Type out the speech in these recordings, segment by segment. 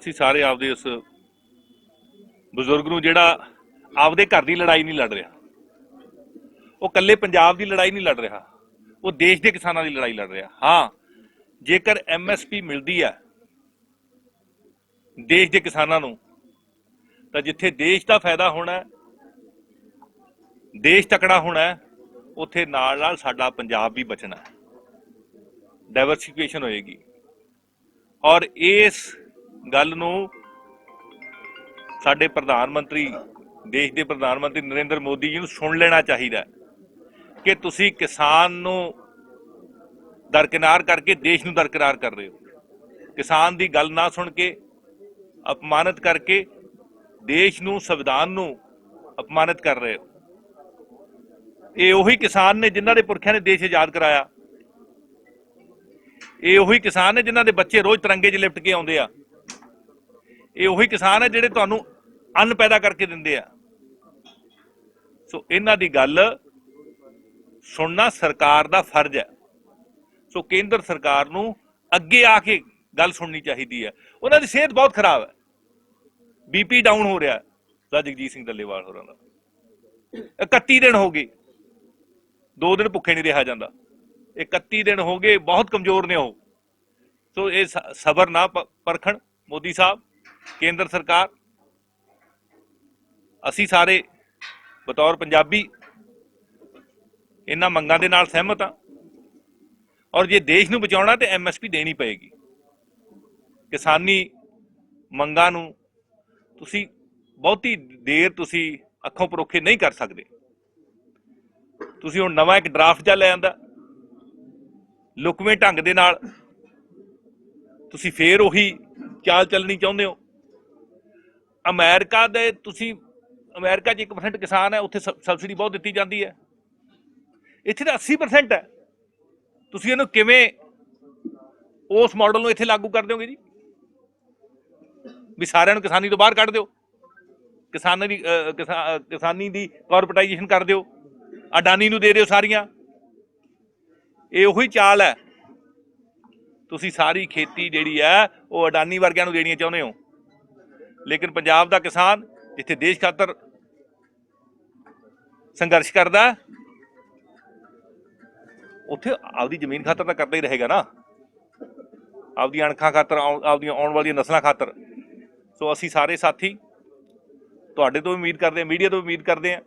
ਅਸੀਂ ਸਾਰੇ ਆਪਦੇ ਉਸ ਬਜ਼ੁਰਗ ਨੂੰ ਜਿਹੜਾ ਆਪਦੇ ਘਰ ਦੀ ਲੜਾਈ ਨਹੀਂ ਲੜ ਰਿਹਾ, ਉਹ ਇਕੱਲੇ ਪੰਜਾਬ ਦੀ ਲੜਾਈ ਨਹੀਂ ਲੜ ਰਿਹਾ, ਉਹ ਦੇਸ਼ ਦੇ ਕਿਸਾਨਾਂ ਦੀ ਲੜਾਈ ਲੜ ਰਿਹਾ। ਹਾਂ, ਜੇਕਰ ਐਮਐਸਪੀ ਮਿਲਦੀ ਹੈ, ਦੇਸ਼ ਦੇ ਕਿਸਾਨਾਂ ਨੂੰ, ਤਾਂ ਜਿੱਥੇ ਦੇਸ਼ ਦਾ ਫਾਇਦਾ ਹੋਣਾ ਦੇਸ਼ ਤਕੜਾ ਹੋਣਾ ਉੱਥੇ ਨਾਲ ਨਾਲ ਸਾਡਾ ਪੰਜਾਬ ਵੀ ਬਚਣਾ ਹੈ। ਡਾਈਵਰਸਿਫਿਕੇਸ਼ਨ ਹੋਏਗੀ। ਔਰ ਇਸ ਗੱਲ ਨੂੰ ਸਾਡੇ ਪ੍ਰਧਾਨ ਮੰਤਰੀ, ਦੇਸ਼ ਦੇ ਪ੍ਰਧਾਨ ਮੰਤਰੀ ਨਰਿੰਦਰ ਮੋਦੀ ਜੀ ਨੂੰ ਸੁਣ ਲੈਣਾ ਚਾਹੀਦਾ ਕਿ ਤੁਸੀਂ ਕਿਸਾਨ ਨੂੰ ਦਰਕਿਨਾਰ ਕਰਕੇ ਦੇਸ਼ ਨੂੰ ਦਰਕਿਨਾਰ ਕਰ ਰਹੇ ਹੋ। ਕਿਸਾਨ ਦੀ ਗੱਲ ਨਾ ਸੁਣ ਕੇ, ਅਪਮਾਨਿਤ ਕਰਕੇ ਦੇਸ਼ ਨੂੰ, ਸੰਵਿਧਾਨ ਨੂੰ ਅਪਮਾਨਿਤ ਕਰ ਰਹੇ ਹੋ। ਇਹ ਉਹੀ ਕਿਸਾਨ ਨੇ ਜਿਨ੍ਹਾਂ ਦੇ ਪੁਰਖਿਆਂ ਨੇ ਦੇਸ਼ ਆਜ਼ਾਦ ਕਰਾਇਆ। ਇਹ ਉਹੀ ਕਿਸਾਨ ਨੇ ਜਿਨ੍ਹਾਂ ਦੇ ਬੱਚੇ ਰੋਜ਼ ਤਿਰੰਗੇ 'ਚ ਲਿਪਟ ਕੇ ਆਉਂਦੇ ਆ। ਇਹ ਉਹੀ ਕਿਸਾਨ ਹੈ ਜਿਹੜੇ ਤੁਹਾਨੂੰ ਅੰਨ ਪੈਦਾ ਕਰਕੇ ਦਿੰਦੇ ਆ। ਸੋ ਇਹਨਾਂ ਦੀ ਗੱਲ ਸੁਣਨਾ ਸਰਕਾਰ ਦਾ ਫਰਜ਼ ਹੈ। ਸੋ ਕੇਂਦਰ ਸਰਕਾਰ ਨੂੰ ਅੱਗੇ ਆ ਕੇ ਗੱਲ ਸੁਣਨੀ ਚਾਹੀਦੀ ਹੈ। ਉਹਨਾਂ ਦੀ ਸਿਹਤ ਬਹੁਤ ਖਰਾਬ ਹੈ। ਬੀਪੀ ਡਾਊਨ ਹੋ ਰਿਹਾ ਹੈ। ਜਗਜੀਤ ਸਿੰਘ ਦੱਲੇਵਾਲ ਹੋਰਾਂ ਦਾ। 31 ਦਿਨ ਹੋ ਗਏ। ਦੋ ਦਿਨ ਭੁੱਖੇ ਨਹੀਂ ਰਿਹਾ ਜਾਂਦਾ। 31 ਦਿਨ ਹੋ ਗਏ। ਬਹੁਤ ਕਮਜ਼ੋਰ ਨੇ ਉਹ। ਸੋ ਇਹ ਸ- ਸਬਰ ਨਾ ਪ- ਪਰਖਣ। ਮੋਦੀ ਸਾਹਿਬ ਕੇਂਦਰ ਸਰਕਾਰ, ਅਸੀਂ ਸਾਰੇ ਬਤੌਰ ਪੰਜਾਬੀ ਇਹਨਾਂ ਮੰਗਾਂ ਦੇ ਨਾਲ ਸਹਿਮਤ ਹਾਂ ਔਰ ਜੇ ਦੇਸ਼ ਨੂੰ ਬਚਾਉਣਾ ਤੇ ਐਮਐਸਪੀ ਦੇਣੀ ਪਏਗੀ। ਕਿਸਾਨੀ ਮੰਗਾਂ ਨੂੰ ਤੁਸੀਂ ਬਹੁਤੀ ਦੇਰ ਤੁਸੀਂ ਅੱਖੋਂ ਪਰੋਖੇ ਨਹੀਂ ਕਰ ਸਕਦੇ। ਤੁਸੀਂ ਹੁਣ ਨਵਾਂ ਇੱਕ ਡਰਾਫਟ ਜਾਂ ਲੈ ਆਂਦਾ। ਲੁਕਵੇਂ ਢੰਗ ਦੇ ਨਾਲ ਤੁਸੀਂ ਫੇਰ ਉਹੀ ਚਾਲ ਚੱਲਣੀ ਚਾਹੁੰਦੇ ਹੋ। ਅਮਰੀਕਾ ਦੇ ਤੁਸੀਂ, ਅਮਰੀਕਾ 'ਚ 1% ਕਿਸਾਨ ਹੈ, ਉੱਥੇ ਸਬ- ਸਬਸਿਡੀ ਬਹੁਤ ਦਿੱਤੀ ਜਾਂਦੀ ਹੈ। ਇੱਥੇ ਤਾਂ 80% ਹੈ। ਤੁਸੀਂ ਇਹਨੂੰ ਕਿਵੇਂ ਉਸ ਮਾਡਲ ਨੂੰ ਇੱਥੇ ਲਾਗੂ ਕਰ ਦਿਓਗੇ ਜੀ? ਵੀ ਸਾਰਿਆਂ ਨੂੰ ਕਿਸਾਨੀ ਤੋਂ ਬਾਹਰ ਕੱਢ ਦਿਓ। ਕਿਸਾਨਾਂ ਦੀ ਕਿਸਾਨੀ ਦੀ ਕਾਰਪੋਰੇਟਾਈਜੇਸ਼ਨ ਕਰ ਦਿਓ। ਅਡਾਨੀ ਨੂੰ ਦੇ ਦਿਓ ਸਾਰੀਆਂ। ਇਹ ਉਹੀ ਚਾਲ ਹੈ। ਤੁਸੀਂ ਸਾਰੀ ਖੇਤੀ ਜਿਹੜੀ ਹੈ, ਉਹ ਅਡਾਨੀ ਵਰਗਿਆਂ ਨੂੰ ਦੇਣੀ ਚਾਹੁੰਦੇ ਹੋ। ਲੇਕਿਨ ਪੰਜਾਬ ਦਾ ਕਿਸਾਨ ਜਿੱਥੇ ਦੇਸ਼ ਖਾਤਰ ਸੰਘਰਸ਼ ਕਰਦਾ, ਉੱਥੇ ਆਪਦੀ ਜ਼ਮੀਨ ਖਾਤਰ ਤਾਂ ਕਰਦਾ ਹੀ ਰਹੇਗਾ ਨਾ। ਆਪਦੀਆਂ ਅਣਖਾਂ ਖਾਤਰ ਆਪਦੀਆਂ ਆਉਣ ਵਾਲੀਆਂ ਨਸਲਾਂ ਖਾਤਰ। ਸੋ ਅਸੀਂ ਸਾਰੇ ਸਾਥੀ, ਤੁਹਾਡੇ ਤੋਂ ਉਮੀਦ ਕਰਦੇ ਹਾਂ, ਮੀਡੀਆ ਤੋਂ ਉਮੀਦ ਕਰਦੇ ਹਾਂ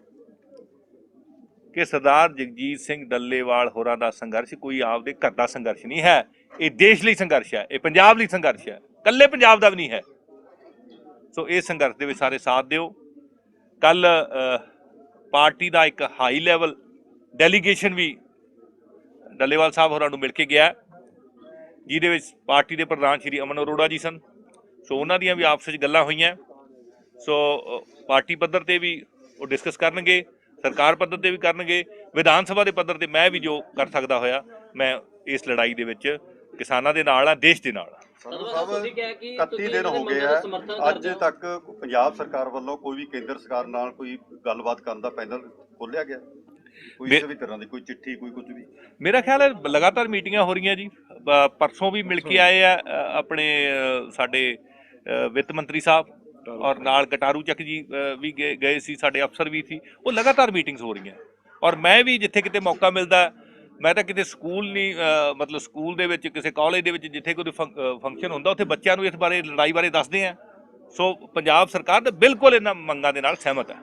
ਕਿ ਸਰਦਾਰ ਜਗਜੀਤ ਸਿੰਘ ਡੱਲੇਵਾਲ ਹੋਰਾਂ ਦਾ ਸੰਘਰਸ਼ ਕੋਈ ਆਪਦੇ ਘਰ ਦਾ ਸੰਘਰਸ਼ ਨਹੀਂ ਹੈ। ਇਹ ਦੇਸ਼ ਲਈ ਸੰਘਰਸ਼ ਹੈ, ਇਹ ਪੰਜਾਬ ਲਈ ਸੰਘਰਸ਼ ਹੈ। ਕੱਲੇ ਪੰਜਾਬ ਦਾ ਵੀ ਨਹੀਂ ਹੈ। ਸੋ ਇਹ ਸੰਘਰਸ਼ ਦੇ ਵਿੱਚ ਸਾਰੇ ਸਾਥ ਦਿਓ। ਕੱਲ ਪਾਰਟੀ ਦਾ ਇੱਕ ਹਾਈ ਲੈਵਲ ਡੈਲੀਗੇਸ਼ਨ ਵੀ ਡੱਲੇਵਾਲ ਸਾਹਿਬ ਹੋਰਾਂ ਨੂੰ ਮਿਲ ਕੇ ਗਿਆ ਜਿਹਦੇ ਵਿੱਚ ਪਾਰਟੀ ਦੇ ਪ੍ਰਧਾਨ ਸ਼੍ਰੀ ਅਮਨ ਅਰੋੜਾ ਜੀ ਸਨ। ਸੋ ਉਹਨਾਂ ਦੀਆਂ ਵੀ ਆਪਸ ਵਿੱਚ ਗੱਲਾਂ ਹੋਈਆਂ। ਸੋ ਪਾਰਟੀ ਪੱਧਰ ਤੇ ਵੀ ਉਹ ਡਿਸਕਸ ਕਰਨਗੇ, ਸਰਕਾਰ ਪੱਧਰ ਤੇ ਵੀ ਕਰਨਗੇ। ਵਿਧਾਨ ਸਭਾ ਦੇ ਪੱਧਰ ਤੇ ਮੈਂ ਵੀ ਜੋ ਕਰ ਸਕਦਾ ਹੋਇਆ, ਮੈਂ ਇਸ ਲੜਾਈ ਦੇ ਵਿੱਚ ਕਿਸਾਨਾਂ ਦੇ ਨਾਲ ਆ ਦੇਸ਼ ਦੇ ਨਾਲ ਆ ਤੁਸੀਂ ਕਿਹਾ ਕਿ 31 ਤੁਸੀਂ ਦਿਨ ਹੋ ਗਏ ਆ। ਅੱਜ। ਤੱਕ ਪੰਜਾਬ ਸਰਕਾਰ ਵੱਲੋਂ ਕੋਈ ਵੀ ਕੇਂਦਰ ਸਰਕਾਰ ਨਾਲ ਕੋਈ ਗੱਲਬਾਤ ਕਰਨ ਦਾ ਪੈਨਲ ਖੋਲਿਆ ਗਿਆ? ਕੋਈ ਕਿਸੇ ਵੀ ਤਰ੍ਹਾਂ ਦੀ ਕੋਈ ਚਿੱਠੀ ਕੋਈ ਕੁਝ ਵੀ? ਮੇਰਾ ਖਿਆਲ ਹੈ ਲਗਾਤਾਰ ਮੀਟਿੰਗਾਂ ਹੋ ਰਹੀਆਂ ਜੀ। ਪਰਸੋਂ ਵੀ ਮਿਲ ਕੇ ਆਏ ਆ ਆਪਣੇ ਸਾਡੇ ਵਿੱਤ ਮੰਤਰੀ ਸਾਹਿਬ ਔਰ ਨਾਲ ਕਟਾਰੂ ਚੱਕ ਜੀ ਵੀ ਗਏ- ਗਏ ਸੀ ਸਾਡੇ ਅਫਸਰ ਵੀ ਸੀ। ਉਹ ਲਗਾਤਾਰ ਮੀਟਿੰਗਸ ਹੋ ਰਹੀਆਂ। ਔਰ ਮੈਂ ਵੀ ਜਿੱਥੇ ਕਿਤੇ ਮੌਕਾ ਮਿਲਦਾ ਮੈਂ ਤਾਂ ਕਿਤੇ ਸਕੂਲ ਨਹੀਂ ਮਤਲਬ ਸਕੂਲ ਦੇ ਵਿੱਚ, ਕਿਸੇ ਕਾਲਜ ਦੇ ਵਿੱਚ ਜਿੱਥੇ ਕੋਈ ਫੰਕਸ਼ਨ ਹੁੰਦਾ, ਉੱਥੇ ਬੱਚਿਆਂ ਨੂੰ ਇਸ ਬਾਰੇ ਲੜਾਈ ਬਾਰੇ ਦੱਸਦੇ ਆ। ਸੋ ਪੰਜਾਬ ਸਰਕਾਰ ਤਾਂ ਬਿਲਕੁਲ ਇਹਨਾਂ ਮੰਗਾਂ ਦੇ ਨਾਲ ਸਹਿਮਤ ਹੈ